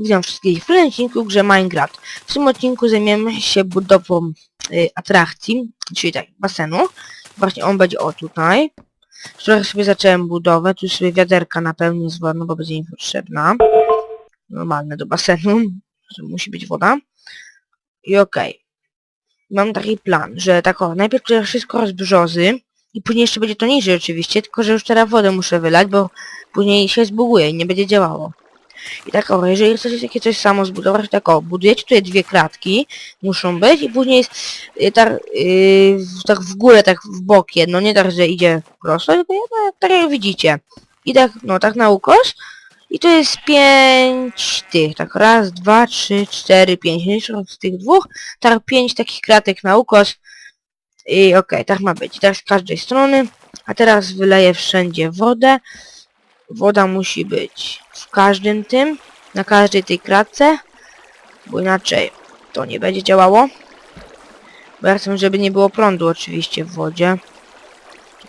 Witam wszystkich w odcinku grze Minecraft. W tym odcinku zajmiemy się budową y, atrakcji, czyli tak, basenu. Właśnie on będzie o tutaj. Trochę sobie zacząłem budowę, tu sobie wiaderka napełnię z wodą, bo będzie mi potrzebna. Normalne do basenu, że musi być woda. I okej. Mam taki plan, że tak o, najpierw to wszystko rozbrzozy i później jeszcze będzie to niżej oczywiście, tylko że już teraz wodę muszę wylać, bo później się zbuguje i nie będzie działało. I tak o, jeżeli chcecie takie coś samo zbudować, tak o, budujecie tutaj dwie kratki, muszą być i później jest tak, tak w górę, tak w bok jedno, nie tak, że idzie prosto, tylko tak jak widzicie. I tak, no tak na ukos. I to jest pięć tych, tak raz, dwa, trzy, cztery, pięć, licząc z tych dwóch, tak pięć takich kratek na ukos. I okej, tak ma być, tak z każdej strony. A teraz wyleję wszędzie wodę. Woda musi być w każdym tym, na każdej tej kratce, bo inaczej to nie będzie działało. Bo ja chcę, żeby nie było prądu oczywiście w wodzie.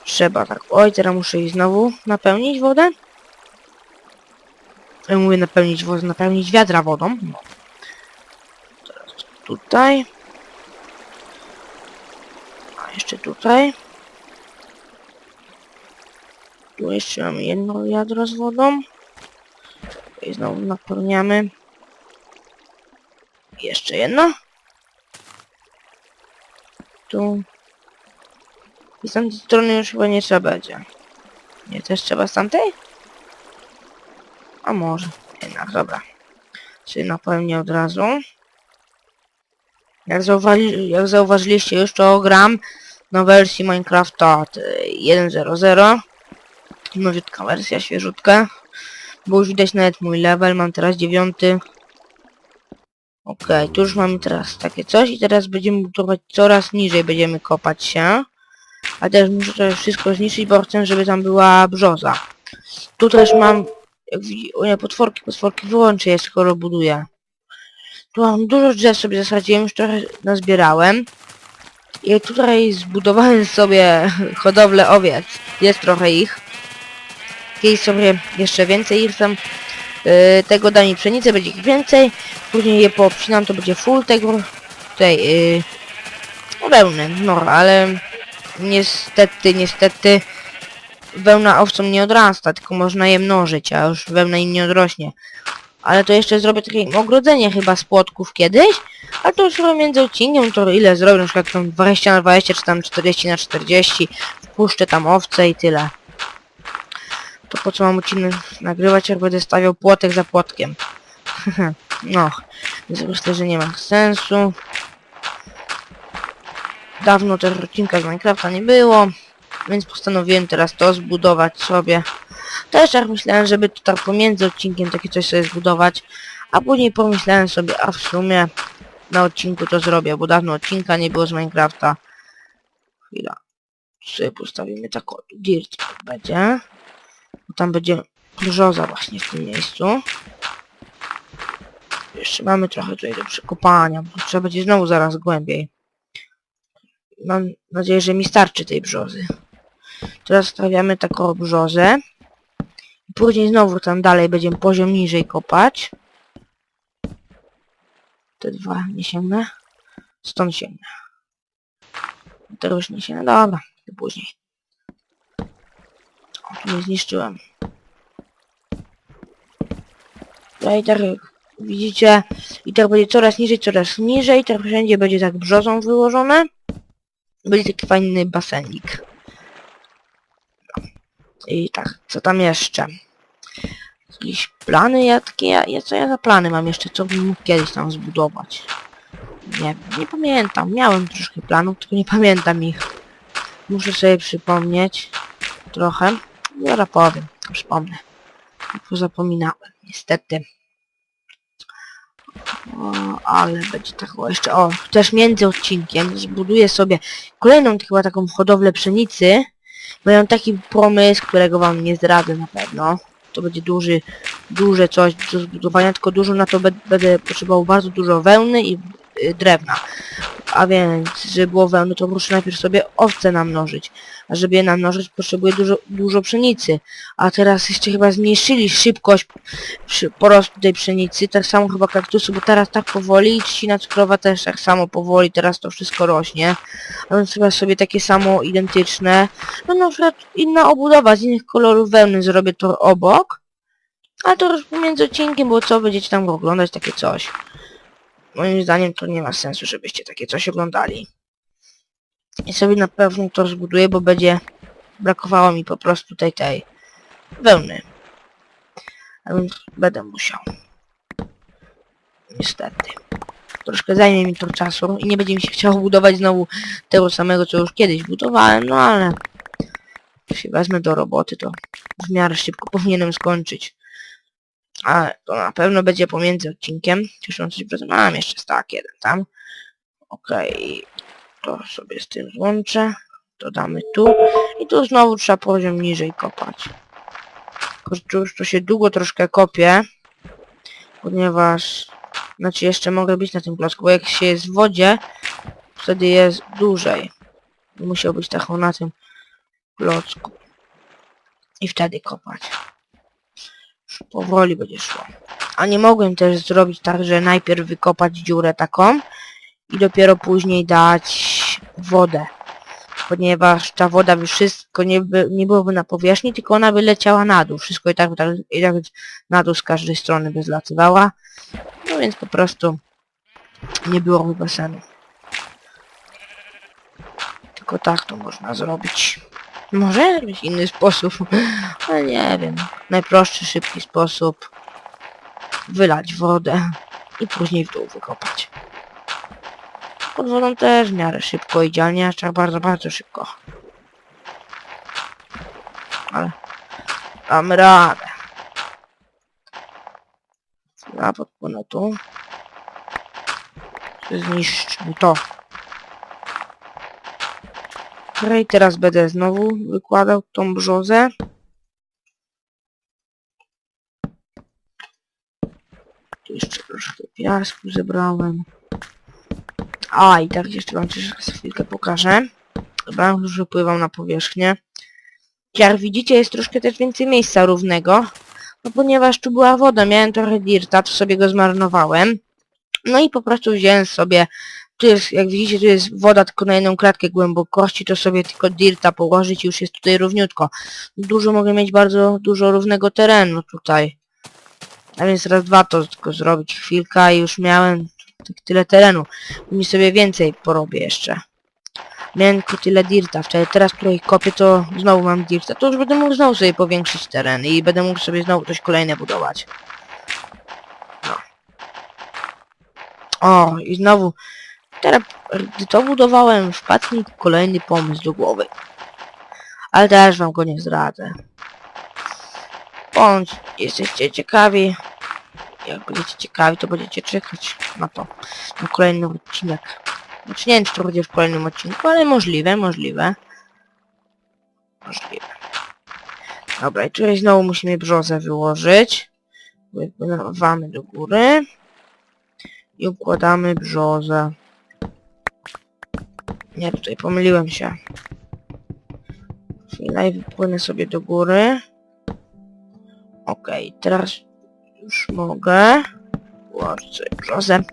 Trzeba tak, oj, teraz muszę jej znowu napełnić wodę. Ja mówię napełnić wodę, napełnić wiadra wodą. No. Teraz tutaj. A jeszcze tutaj. Tu jeszcze mamy jedno wiadro z wodą. I znowu napełniamy. Jeszcze jedno. Tu. I z tamtej strony już chyba nie trzeba będzie. Nie, też trzeba z tamtej? A może. Jednak, dobra. Czyli napełnię od razu. Jak, zauważy, jak zauważyliście już, to gram na wersji Minecrafta t- 1.0.0. Nowiutka wersja, świeżutka. Bo już widać nawet mój level, mam teraz dziewiąty. Okej, tu już mamy teraz takie coś i teraz będziemy budować coraz niżej, będziemy kopać się. A też muszę to wszystko zniszczyć, bo chcę, żeby tam była brzoza. Tu też mam, jak widzi, o nie, potworki, potworki wyłączę je, skoro buduję. Tu mam dużo drzew sobie zasadziłem, już trochę nazbierałem. I tutaj zbudowałem sobie hodowlę owiec. Jest trochę ich. Kiedyś sobie jeszcze więcej ich tam yy, tego da mi pszenicę, będzie ich więcej. Później je poobcinam, to będzie full tego tej yy, wełny, no ale niestety, niestety wełna owcom nie odrasta, tylko można je mnożyć, a już wełna im nie odrośnie. Ale to jeszcze zrobię takie ogrodzenie chyba z płotków kiedyś, a to już chyba między odcinkiem to ile zrobię, na przykład tam 20 na 20 czy tam 40 na 40, wpuszczę tam owce i tyle. To po co mam odcinek nagrywać, jak będę stawiał płotek za płotkiem. no, więc myślę, że nie ma sensu. Dawno też odcinka z Minecrafta nie było, więc postanowiłem teraz to zbudować sobie. Też jak myślałem, żeby to tak pomiędzy odcinkiem takie coś sobie zbudować, a później pomyślałem sobie, a w sumie na odcinku to zrobię, bo dawno odcinka nie było z Minecrafta. Chwila. Sobie postawimy tak o, dirt będzie. Bo tam będzie brzoza właśnie w tym miejscu. Jeszcze mamy trochę tutaj do przekopania, bo trzeba będzie znowu zaraz głębiej. Mam nadzieję, że mi starczy tej brzozy. Teraz stawiamy taką brzozę. Później znowu tam dalej będziemy poziom niżej kopać. Te dwa nie sięgnę. Stąd sięgnę. Tego już nie sięgnę. Dobra, to później. Nie zniszczyłem. I tak widzicie, i tak będzie coraz niżej, coraz niżej, tak wszędzie będzie tak brzozą wyłożone. Będzie taki fajny basenik. I tak, co tam jeszcze? Jakieś plany, ja takie, ja, ja, co ja za plany mam jeszcze, co bym mógł kiedyś tam zbudować? Nie, nie pamiętam, miałem troszkę planów, tylko nie pamiętam ich. Muszę sobie przypomnieć trochę. Zaraz powiem, przypomnę. Pozapominałem, niestety. O, ale będzie tak jeszcze, o, też między odcinkiem zbuduję sobie kolejną chyba taką hodowlę pszenicy. Mają taki pomysł, którego wam nie zdradzę na pewno. To będzie duży, duże coś do zbudowania, tylko dużo na to będę potrzebował bardzo dużo wełny i y, drewna. A więc, żeby było wełny, to muszę najpierw sobie owce namnożyć. A żeby je namnożyć, potrzebuję dużo, dużo pszenicy. A teraz jeszcze chyba zmniejszyli szybkość porostu tej pszenicy, tak samo chyba kaktusu, bo teraz tak powoli i trzcina cukrowa też tak samo powoli, teraz to wszystko rośnie. A więc chyba sobie takie samo identyczne. No na przykład inna obudowa z innych kolorów wełny zrobię to obok. A to już pomiędzy odcinkiem, bo co będziecie tam oglądać takie coś. Moim zdaniem to nie ma sensu, żebyście takie coś oglądali. I sobie na pewno to zbuduję, bo będzie brakowało mi po prostu tej tej wełny. A więc będę musiał. Niestety. Troszkę zajmie mi to czasu i nie będzie mi się chciało budować znowu tego samego, co już kiedyś budowałem, no ale się wezmę do roboty, to w miarę szybko powinienem skończyć. Ale to na pewno będzie pomiędzy odcinkiem. 1000%. Mam jeszcze stack jeden tam. Okej. To sobie z tym złączę. To damy tu. I tu znowu trzeba poziom niżej kopać. Że już to się długo troszkę kopie. Ponieważ... Znaczy jeszcze mogę być na tym klocku, bo jak się jest w wodzie, wtedy jest dłużej. Musiał być taką na tym klocku. I wtedy kopać. Powoli będzie szło. A nie mogłem też zrobić tak, że najpierw wykopać dziurę taką i dopiero później dać wodę. Ponieważ ta woda by wszystko nie, by, nie byłoby na powierzchni, tylko ona by leciała na dół. Wszystko i tak, by tak, i tak na dół z każdej strony by zlatywała. No więc po prostu nie byłoby basenu. Tylko tak to można zrobić. Może być inny sposób, ale nie wiem. Najprostszy, szybki sposób. Wylać wodę i później w dół wykopać. Pod wodą też w miarę szybko, idealnie, aż tak bardzo, bardzo szybko. Ale damy radę. Ja podpłynę tu. Zniszczmy to. Okej, teraz będę znowu wykładał tą brzozę. Tu jeszcze troszkę piasku zebrałem. A, i tak jeszcze wam za chwilkę pokażę. Dobra, już wypływam na powierzchnię. Jak widzicie, jest troszkę też więcej miejsca równego. No ponieważ tu była woda, miałem trochę dirta, to sobie go zmarnowałem. No i po prostu wziąłem sobie tu jest, jak widzicie, tu jest woda tylko na jedną kratkę głębokości, to sobie tylko dirta położyć i już jest tutaj równiutko. Dużo mogę mieć bardzo dużo równego terenu tutaj. A więc raz, dwa to tylko zrobić chwilkę i już miałem tak tyle terenu. Mi sobie więcej porobię jeszcze. Miałem tylko tyle dirta, wtedy teraz tutaj kopię to znowu mam dirta, to już będę mógł znowu sobie powiększyć teren i będę mógł sobie znowu coś kolejne budować. No. O, i znowu Teraz, gdy to budowałem, wpadł mi kolejny pomysł do głowy. Ale też wam go nie zdradzę. Bądź jesteście ciekawi. Jak będziecie ciekawi, to będziecie czekać na to. Na kolejny odcinek. Znaczy nie wiem, czy to będzie w kolejnym odcinku, ale możliwe, możliwe. Możliwe. Dobra, i tutaj znowu musimy brzozę wyłożyć. Wypływamy do góry. I układamy brzozę. Nie, tutaj pomyliłem się. Chwila i wypłynę sobie do góry. Okej, teraz już mogę. Sobie brzozę.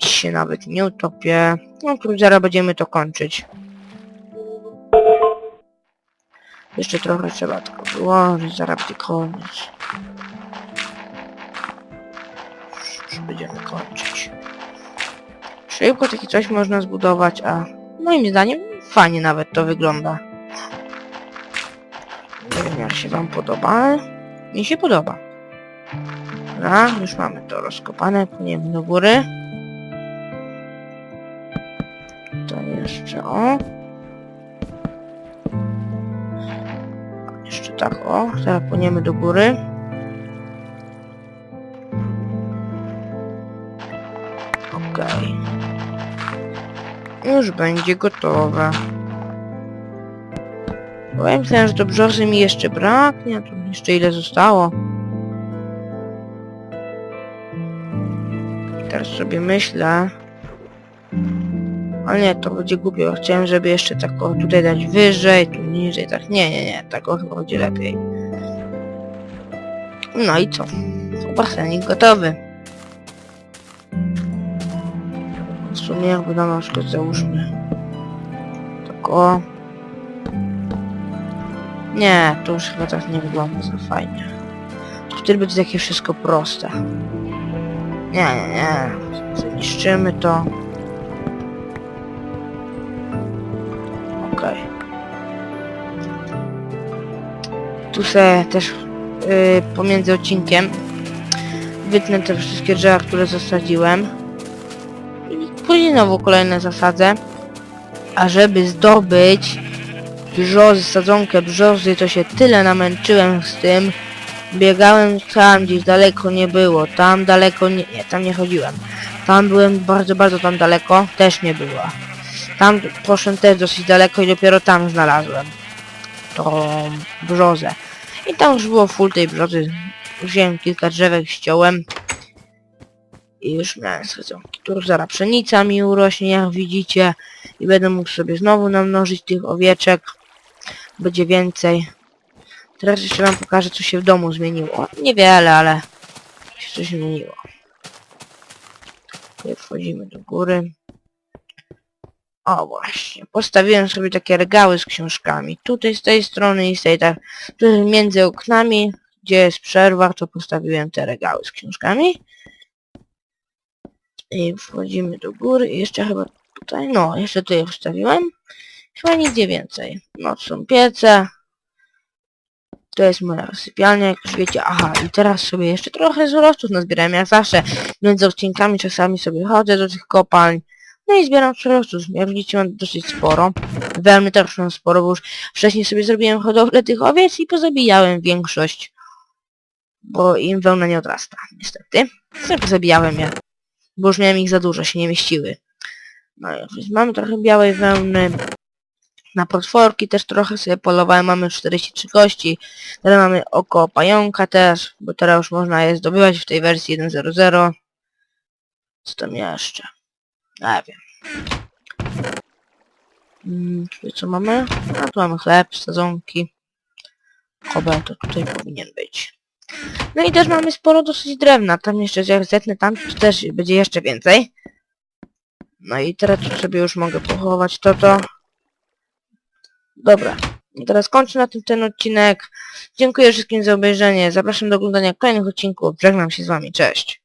I się nawet nie utopię. No zaraz będziemy to kończyć. Jeszcze trochę trzeba tylko wyłożyć, zaraz będzie koniec. Już będziemy kończyć. Szybko takie coś można zbudować, a moim zdaniem fajnie nawet to wygląda. Nie wiem jak się wam podoba, ale mi się podoba. Dobra, już mamy to rozkopane, płyniemy do góry. To jeszcze o. Jeszcze tak o, teraz płyniemy do góry. Już będzie gotowe. Bo ja myślałem, że do brzozy mi jeszcze braknie, a tu jeszcze ile zostało. Teraz sobie myślę, Ale nie, to będzie głupio. Chciałem, żeby jeszcze tak o, tutaj dać wyżej, tu niżej, tak. Nie, nie, nie, tak o, chyba będzie lepiej. No i co? Basenik gotowy. Sumie jakby na przykład załóżmy. Tak o. Nie, to już chyba tak nie wygląda za fajnie. Wtedy będzie takie wszystko proste. Nie, nie, nie. Zniszczymy to. Okej. Tu se też yy, pomiędzy odcinkiem wytnę te wszystkie drzewa, które zasadziłem. Później znowu kolejne zasadzę. A żeby zdobyć brzozy, sadzonkę brzozy, to się tyle namęczyłem z tym. Biegałem tam gdzieś daleko nie było, tam daleko nie, nie, tam nie chodziłem. Tam byłem bardzo, bardzo tam daleko, też nie było. Tam poszedłem też dosyć daleko i dopiero tam znalazłem tą brzozę. I tam już było full tej brzozy. Wziąłem kilka drzewek, ściąłem. I już miałem sadzonki. Tu zaraz pszenica mi urośnie, jak widzicie. I będę mógł sobie znowu namnożyć tych owieczek. Będzie więcej. Teraz jeszcze wam pokażę, co się w domu zmieniło. Niewiele, ale się coś zmieniło. Tutaj wchodzimy do góry. O właśnie, postawiłem sobie takie regały z książkami. Tutaj z tej strony i z tej tak. Tutaj między oknami, gdzie jest przerwa, to postawiłem te regały z książkami. I wchodzimy do góry i jeszcze chyba tutaj, no, jeszcze tutaj wstawiłem. Chyba nigdzie więcej. No, są piece. To jest moja sypialnia, jak już wiecie. Aha, i teraz sobie jeszcze trochę surowców nazbierałem, jak zawsze. Między odcinkami czasami sobie chodzę do tych kopalń. No i zbieram surowców. Jak widzicie mam dosyć sporo. Wełny też mam sporo, bo już wcześniej sobie zrobiłem hodowlę tych owiec i pozabijałem większość. Bo im wełna nie odrasta, niestety. Sobie pozabijałem je. Bo już miałem ich za dużo, się nie mieściły. No więc mamy trochę białej wełny. Na potworki też trochę sobie polowałem, mamy 43 kości. Teraz mamy oko pająka też, bo teraz już można je zdobywać w tej wersji 1.0.0. Co tam jeszcze? Nie wiem. Mm, tutaj co mamy? A tu mamy chleb, sadzonki. Kobel to tutaj powinien być. No i też mamy sporo dosyć drewna. Tam jeszcze jak zetnę tam, to też będzie jeszcze więcej. No i teraz sobie już mogę pochować to to. Dobra. I teraz kończę na tym ten odcinek. Dziękuję wszystkim za obejrzenie. Zapraszam do oglądania kolejnych odcinków. Żegnam się z wami. Cześć.